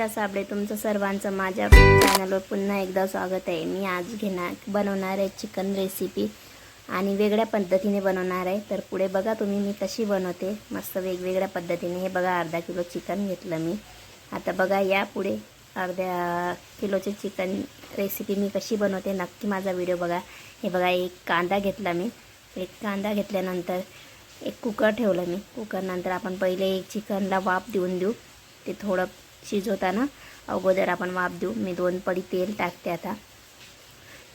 आशा साबळे तुमचं सर्वांचं माझ्या चॅनलवर पुन्हा एकदा स्वागत आहे. मी आज घेणार बनवणार आहे चिकन रेसिपी आणि वेगळ्या पद्धतीने बनवणार आहे. तर पुढे बघा तुम्ही मी कशी बनवते. मस्त वेगवेगळ्या पद्धतीने. हे बघा अर्धा किलो चिकन घेतलं मी. आता बघा या पुढे अर्ध्या किलोचे चिकन रेसिपी मी कशी बनवते. नक्की माझा व्हिडिओ बघा. हे बघा एक कांदा घेतला मी. एक कांदा घेतल्यानंतर एक कुकर ठेवलं मी. कुकरनंतर आपण पहिले एक चिकनला वाफ देऊन देऊ. ते थोडं शिजवताना अगोदर आपण वाफ देऊ. मी दोन पडी तेल टाकते आता.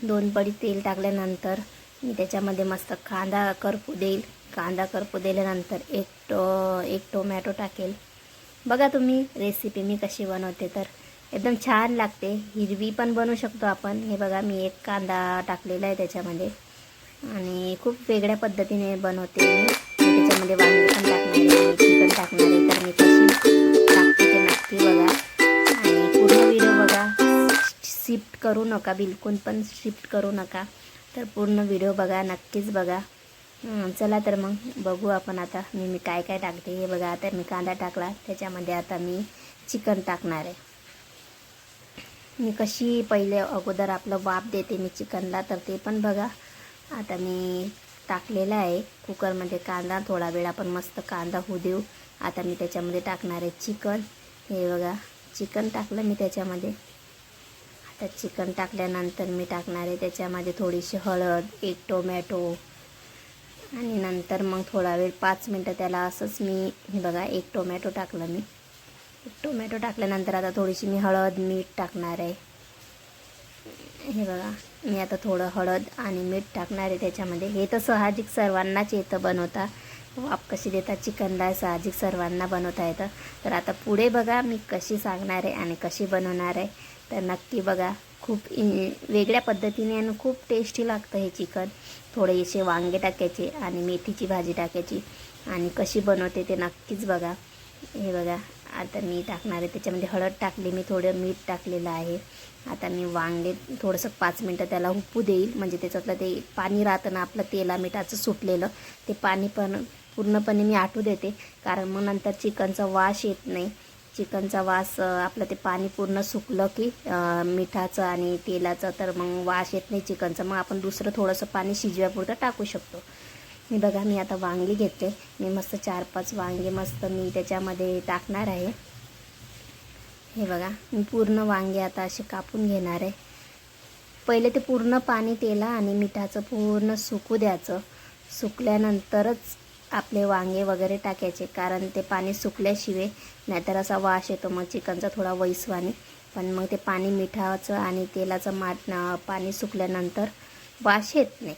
दोन पडी तेल टाकल्यानंतर मी त्याच्यामध्ये मस्त कांदा करपू देईल. कांदा करपू दिल्यानंतर एक टो एक टोमॅटो टाकेल. बघा तुम्ही रेसिपी मी कशी बनवते तर. एकदम छान लागते. हिरवी पण बनवू शकतो आपण. हे बघा मी एक कांदा टाकलेला आहे त्याच्यामध्ये. आणि खूप वेगळ्या पद्धतीने बनवते मी. त्याच्यामध्ये वांगे पण टाकणार आहे चिकन टाकणार आहे. तर मी कशी नक्की बघा. आणि पूर्ण व्हिडिओ बघा. शिफ्ट करू नका बिलकुल पण शिफ्ट करू नका. तर पूर्ण व्हिडिओ बघा नक्कीच बघा. चला तर मग बघू आपण आता मी मी काय काय टाकते. हे बघा आता मी कांदा टाकला. त्याच्यामध्ये आता मी चिकन टाकणार आहे. मी कशी पहिले अगोदर आपलं वाफ देते मी चिकनला तर ते पण बघा. आता मी टाकलेला आहे कुकरमध्ये कांदा. थोडा वेळ आपण मस्त कांदा होऊ देऊ. आता मी त्याच्यामध्ये टाकणार आहे चिकन. हे बघा चिकन टाकलं मी त्याच्यामध्ये. आता चिकन टाकल्यानंतर मी टाकणार आहे त्याच्यामध्ये थोडीशी हळद एक टोमॅटो. आणि नंतर मग थोडा वेळ पाच मिनटं त्याला असंच मी हे बघा एक टोमॅटो टाकलं मी. एक टोमॅटो टाकल्यानंतर आता थोडीशी मी हळद मीठ टाकणार आहे. हे बघा मी आता थोडं हळद आणि मीठ टाकणार आहे त्याच्यामध्ये. हे तर साहजिक सर्वांनाच येतं बनवता. हो, वाप कशी देतात चिकनला साहजिक सर्वांना बनवता येतं. तर आता पुढे बघा मी कशी सांगणार आहे आणि कशी बनवणार आहे. तर नक्की बघा खूप वेगळ्या पद्धतीने आणि खूप टेस्टी लागतं हे चिकन. थोडेसे वांगे टाकायचे आणि मेथीची भाजी टाकायची आणि कशी बनवते ते नक्कीच बघा. हे बघा आता मी टाकणार आहे. त्याच्यामध्ये हळद टाकली मी थोडं मीठ टाकलेलं आहे. आता मी वांगे थोडंसं पाच मिनटं त्याला उपू देईल. म्हणजे त्याच्यातलं ते पाणी राहतं ना आपलं तेला मिठाचं सुटलेलं ते पाणी पण पूर्णपणे मी आटू देते. कारण मग नंतर चिकनचा वास येत नाही. चिकनचा वास आपलं ते पाणी पूर्ण सुकलं की मिठाचं आणि तेलाचं तर मग वास येत नाही चिकनचा. मग आपण दुसरं थोडंसं पाणी शिजव्यापुरतं टाकू शकतो. मी बघा मी आता वांगी घेते. मी मस्त चार पाच वांगे मस्त मी त्याच्यामध्ये टाकणार आहे. हे बघा मी पूर्ण वांगे आता असे कापून घेणार आहे. पहिले ते पूर्ण पाणी तेला आणि मिठाचं पूर्ण सुकू द्यायचं. सुकल्यानंतरच आपले वांगे वगैरे टाकायचे कारण ते पाणी सुकल्याशिवाय नाहीतर असा वास येतो. मग चिकनचा थोडा वैसवाने पण मग ते पाणी मिठाचं आणि तेलाचं माट पाणी सुकल्यानंतर वास येत नाही.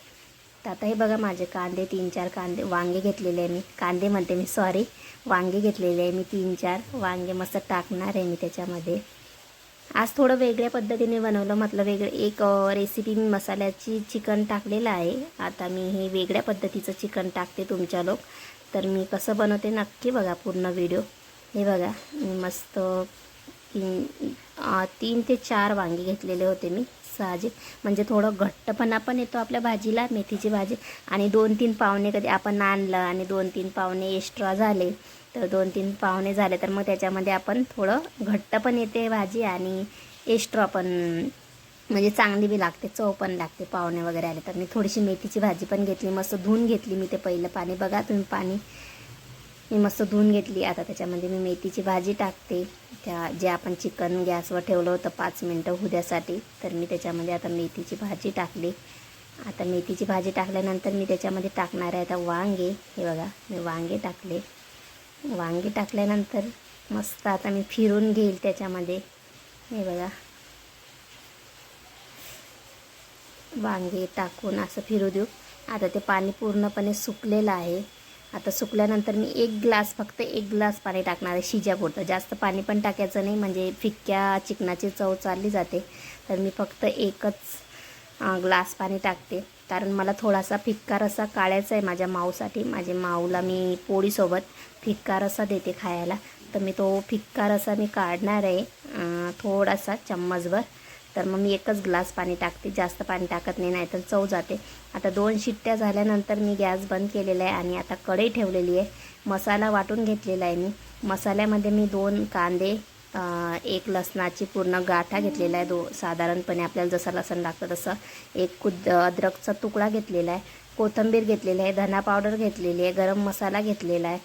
तर आता हे बघा माझे कांदे तीन चार कांदे वांगे घेतलेले आहे मी. कांदे म्हणते मी सॉरी वांगे घेतलेले आहे मी तीन चार. वांगे मस्त टाकणार आहे मी त्याच्यामध्ये. आज थोडं वेगळ्या पद्धतीने बनवलं. म्हटलं वेगळं एक रेसिपी मी मसाल्याची चिकन टाकलेलं आहे. आता मी हे वेगळ्या पद्धतीचं चिकन टाकते तुमच्या लोक. तर मी कसं बनवते नक्की बघा पूर्ण व्हिडिओ हे बघा मी मस्त तीन तीन ते चार वांगे घेतलेले होते मी साहजिक म्हणजे थोडं घट्टपणा पण येतो आपल्या भाजीला मेथीची भाजी. आणि दोन तीन पाहुणे कधी आपण आणलं आणि दोन तीन पाहुणे एक्स्ट्रा झाले तर दोन तीन पाहुणे झाले तर मग त्याच्यामध्ये आपण थोडं घट्ट पण येते भाजी आणि एक्स्ट्रा पण म्हणजे चांगली बी लागते चव पण लागते. पाहुणे वगैरे आले तर मी थोडीशी मेथीची भाजी पण घेतली मस्त धुवून घेतली मी ते पहिलं पाणी. बघा तुम्ही पाणी. मी मस्त धुवून घेतली. आता त्याच्यामध्ये मी मेथीची भाजी टाकते. त्या जे आपण चिकन गॅसवर ठेवलं होतं पाच मिनटं हुद्यासाठी तर मी त्याच्यामध्ये आता मेथीची भाजी टाकली. आता मेथीची भाजी टाकल्यानंतर मी त्याच्यामध्ये टाकणार आहे आता वांगे. हे बघा मी वांगे टाकले. वांगी टाकल्यानंतर मस्त आता मी फिरून घेईल त्याच्यामध्ये. हे बघा. वांगे टाकून असं फिरू देऊ. आता ते पाणी पूर्णपणे सुकलेलं आहे. आता सुकल्यानंतर मी एक ग्लास फक्त एक ग्लास पाणी टाकणार आहे शिज्यापुरतं जास्त पाणी पण टाकायचं नाही म्हणजे फिक्क्या चिकनाची चव चालली जाते. तर मी फक्त एकच ग्लास पाणी टाकते. कारण मला थोडासा फिक्का रस्सा काढायचा आहे माझ्या माऊसाठी. माझ्या माऊला मी पोळीसोबत फिक्का रस्सा देते खायला. तर मी तो फिक्का रस्सा मी काढणार आहे थोडासा चम्मचभर. तर मग मी एकच ग्लास पाणी टाकते. जास्त पाणी टाकत नाही नाहीतर चव जाते. आता दोन शिट्ट्या झाल्यानंतर मी गॅस बंद केलेला आहे आणि आता कढई ठेवलेली आहे. मसाला वाटून घेतलेला आहे मी. मसाल्यामध्ये मी दोन कांदे एक लसणाची पूर्ण गाठा घेतलेला आहे. दो साधारणपणे आपल्याला जसं लसण लागतं तसं. एक कुद अद्रकचा तुकडा घेतलेला आहे. कोथिंबीर घेतलेली आहे. धना पावडर घेतलेली आहे. गरम मसाला घेतलेला आहे.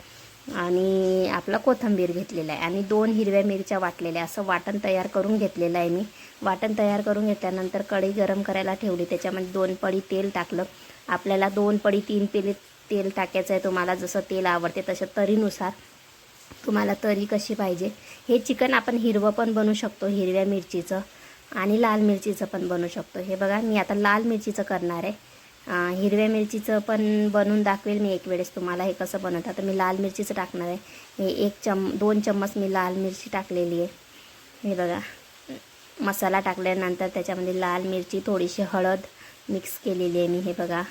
आणि आपला कोथिंबीर घेतलेला आहे. आणि दोन हिरव्या मिरच्या वाटलेल्या. असं वाटण तयार करून घेतलेलं आहे मी. वाटण तयार करून घेतल्यानंतर कढई गरम करायला ठेवली. त्याच्यामध्ये दोन पडी तेल टाकलं. आपल्याला दोन पडी तीन पेले तेल टाकायचं आहे. तुम्हाला जसं तेल आवडते तसं तरीनुसार तुम्हाला तरी कशी पाहिजे? हे चिकन आपण हिरवं पण बनवू शकतो हिरव्या मिरचीचं आणि लाल मिरचीचं पण बनवू शकतो. हे बघा मी आता लाल मिरचीचं करणार आहे. हिरव्या मिरचीचं पण बनवून दाखवेल मी एक वेळेस तुम्हाला हे कसं बनवतं आता मी लाल मिरचीचं टाकणार आहे. हे एक चम दोन चम्मच मी लाल मिरची टाकलेली आहे. हे बघा मसाला टाकल्यानंतर त्याच्यामध्ये लाल मिरची थोडीशी हळद मिक्स केलेली आहे मी हे बघा.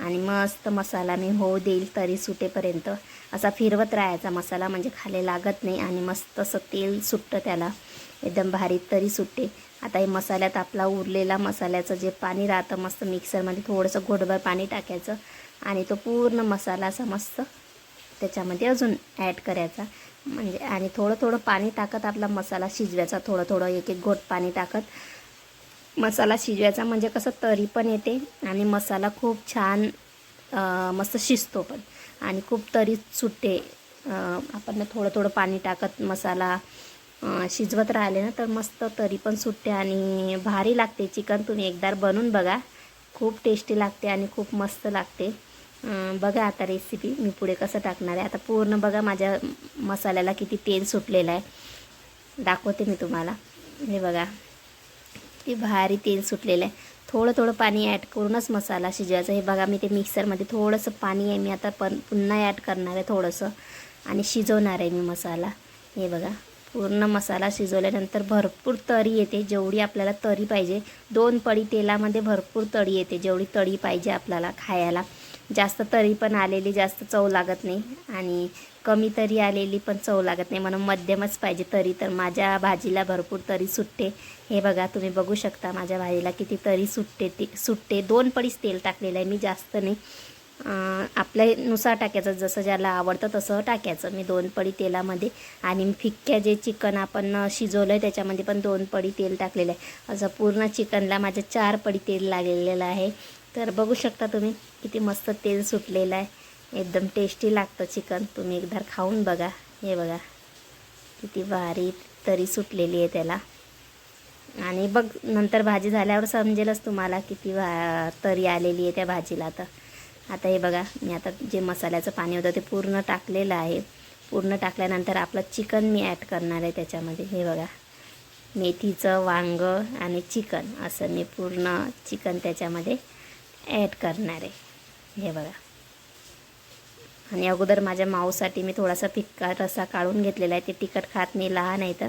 आणि मस्त मसाला मी होऊ देईल तरी सुटेपर्यंत. असा फिरवत राहायचा मसाला म्हणजे खाली लागत नाही आणि मस्त असं तेल सुटतं त्याला. एकदम भारी तरी सुटते. आता हे मसाल्यात आपला उरलेला मसाल्याचं जे पाणी राहतं मस्त मिक्सरमध्ये थोडंसं घोटभर पाणी टाकायचं. आणि तो पूर्ण मसाला असा मस्त त्याच्यामध्ये अजून ॲड करायचा. म्हणजे आणि थोडं थोडं पाणी टाकत आपला मसाला शिजवायचा. थोडं थोडं एक एक घोट पाणी टाकत. मसाला शिजवायचा म्हणजे कसं तरी पण येते आणि मसाला खूप छान मस्त शिजतो पण. आणि खूप तरी सुटते आपण थोडं थोडं पाणी टाकत मसाला शिजवत राहिले ना तर मस्त तरी पण सुटते आणि भारी लागते. चिकन तुम्ही एकदा बनवून बघा. खूप टेस्टी लागते आणि खूप मस्त लागते. बघा आता रेसिपी मी पुढे कसं टाकणार आहे. आता पूर्ण बघा माझ्या मसाल्याला किती तेल सुटलेलं आहे. दाखवते मी तुम्हाला. हे बघा. ते भारी तेल सुटलेलं आहे. थोडं थोडं पाणी ॲड करूनच मसाला शिजवायचा. हे बघा मी ते मिक्सरमध्ये थोडंसं पाणी आहे. मी आता पण पुन्हा ॲड करणार आहे थोडंसं. आणि शिजवणार आहे मी मसाला. हे बघा पूर्ण मसाला शिजवल्यानंतर भरपूर तरी येते. जेवढी आपल्याला तरी पाहिजे. दोन पडी तेलामध्ये भरपूर तळी येते. जेवढी तळी पाहिजे आपल्याला खायला. जास्त तरी पण आलेली जास्त चव लागत नाही. आणि कमी तरी आलेली पण चव लागत नाही. म्हणून मध्यमच पाहिजे तरी तर माझ्या भाजीला भरपूर तरी सुटते हे बघा तुम्ही बघू शकता माझ्या भाजीला किती तरी सुटते ती सुटते दोन पडीच तेल टाकलेलं आहे. मी जास्त नाही. आपल्यानुसार टाकायचं. जसं ज्याला आवडतं तसं टाकायचं. मी दोन पडी तेलामध्ये आणि फिक्क्या जे चिकन आपण शिजवलं आहे त्याच्यामध्ये पण दोन पडी तेल टाकलेलं आहे. असं पूर्ण चिकनला माझ्या चार पडी तेल लागलेलं आहे. तर बघू शकता तुम्ही. किती मस्त तेल सुटलेलं आहे. एकदम टेस्टी लागतं चिकन तुम्ही एकदा खाऊन बघा. हे बघा. किती भारी तरी सुटलेली आहे त्याला. आणि बघ नंतर भाजी झाल्यावर समजेलच तुम्हाला किती भा तरी आलेली आहे त्या भाजीला तर आता हे बघा मी आता जे मसाल्याचं पाणी होतं ते पूर्ण टाकलेलं आहे. पूर्ण टाकल्यानंतर आपलं चिकन मी ॲड करणार आहे त्याच्यामध्ये. हे बघा. मेथीचं वांगं आणि चिकन असं मी पूर्ण चिकन त्याच्यामध्ये ॲड करणार आहे. हे बघा. आणि अगोदर माझ्या माऊसाठी मी थोडासा फिक्का रसा काढून घेतलेला आहे. ते तिखट खात नाही लहान आहे तर.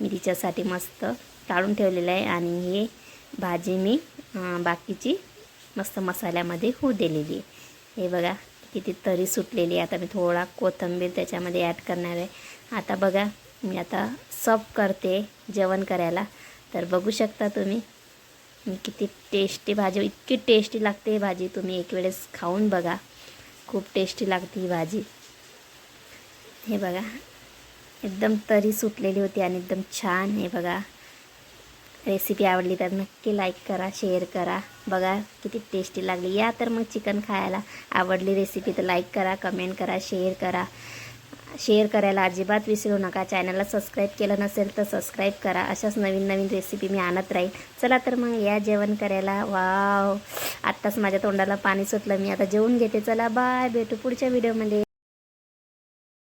मी तिच्यासाठी मस्त काढून ठेवलेलं आहे आणि हे भाजी मी बाकीची मस्त मसाल्यामध्ये होऊ दिलेली आहे. हे बघा किती तरी सुटलेली आहे. आता मी थोडा कोथिंबीर त्याच्यामध्ये ॲड करणार आहे. आता बघा मी आता सब करते जेवण करायला. तर बघू शकता तुम्ही. किती टेस्टी भाजी इतकी टेस्टी लागते ही भाजी. तुम्ही एक वेळेस खाऊन बघा. खूप टेस्टी लागते ही भाजी. हे बघा. एकदम तरी सुटलेली होती आणि एकदम छान हे बघा. रेसिपी आवडली तर नक्की लाईक करा शेअर करा. बघा किती टेस्टी लागली. या तर मग चिकन खायला आवडली रेसिपी तर लाईक करा कमेंट करा शेअर करा. शेअर करायला अजिबात विसरू नका. चॅनलला सबस्क्राईब केलं नसेल तर सबस्क्राईब करा. अशाच नवीन नवीन रेसिपी मी आणत राहील चला तर मग या जेवण करायला. वाव आत्ताच माझ्या तोंडाला पाणी सुटलं. मी आता जेवून घेते. चला बाय भेटू पुढच्या व्हिडिओमध्ये